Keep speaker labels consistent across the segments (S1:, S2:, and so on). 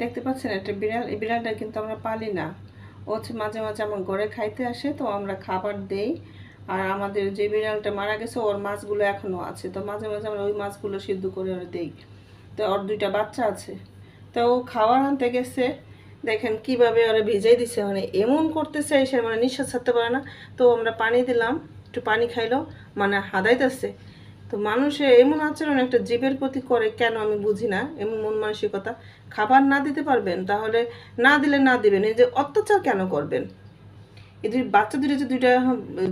S1: দেখতে পাচ্ছেন, একটা বিড়াল। এই বিড়ালটা কিন্তু আমরা পালি না। ও হচ্ছে মাঝে মাঝে আমার ঘরে খাইতে আসে, তো আমরা খাবার দেই। আর আমাদের যে বিড়ালটা মারা গেছে, ওর মাছগুলো এখনও আছে। তো মাঝে মাঝে আমরা ওই মাছগুলো সিদ্ধ করে ওর দেই। তো ওর দুইটা বাচ্চা আছে। তো ও খাবার আনতে গেছে। দেখেন কীভাবে ওরা ভিজাই দিছে। মানে এমন করতেছে, এসে মানে নিঃশ্বাস ছাড়তে পারে না। তো আমরা পানি দিলাম, একটু পানি খাইলো মানে হাদাইতেছে। তো মানুষের এমন আচরণ একটা জীবের প্রতি করে, কেন আমি বুঝি না? এমন মন মানসিকতা। খাবার না দিতে পারবেন, তাহলে না দিলে না দিবেন, এই যে অত্যাচার কেন করবেন? এই দুই বাচ্চা দুটো যে দুইটা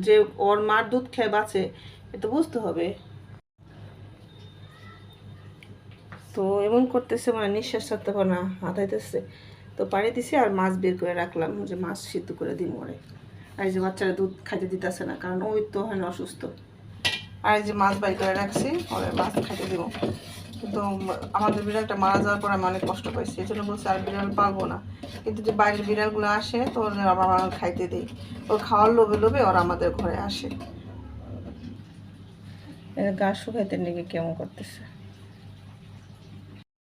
S1: যে ওর মার দুধ খেয়ে বাঁচে এটা বুঝতে হবে। তো এমন করতেছে মানে নিঃশ্বাস ছাড়তে পারে না হাতাইতেছে তো পানি দিছি আর মাছ বের করে রাখলাম, যে মাছ সিদ্ধ করে দিই মরে। আর এই যে বাচ্চারা দুধ খাইতে দিতেছে না, কারণ ওই তো হয় অসুস্থ। আর যে মাছ বাই করে রাখছি, পরে মাছ খাইতে দেবো। কিন্তু আমাদের বিড়ালটা মারা যাওয়ার পর আমি অনেক কষ্ট পাইছি, এই জন্য বলছি আর বিড়াল পালবো না। কিন্তু যে বাইরের বিড়ালগুলো আসে, তো ওর আমরা খাইতে দিই। ওর খাওয়ার লোভে লোভে ওরা আমাদের ঘরে আসে। গা শুকাইতে নাকি কেমন করতেছে?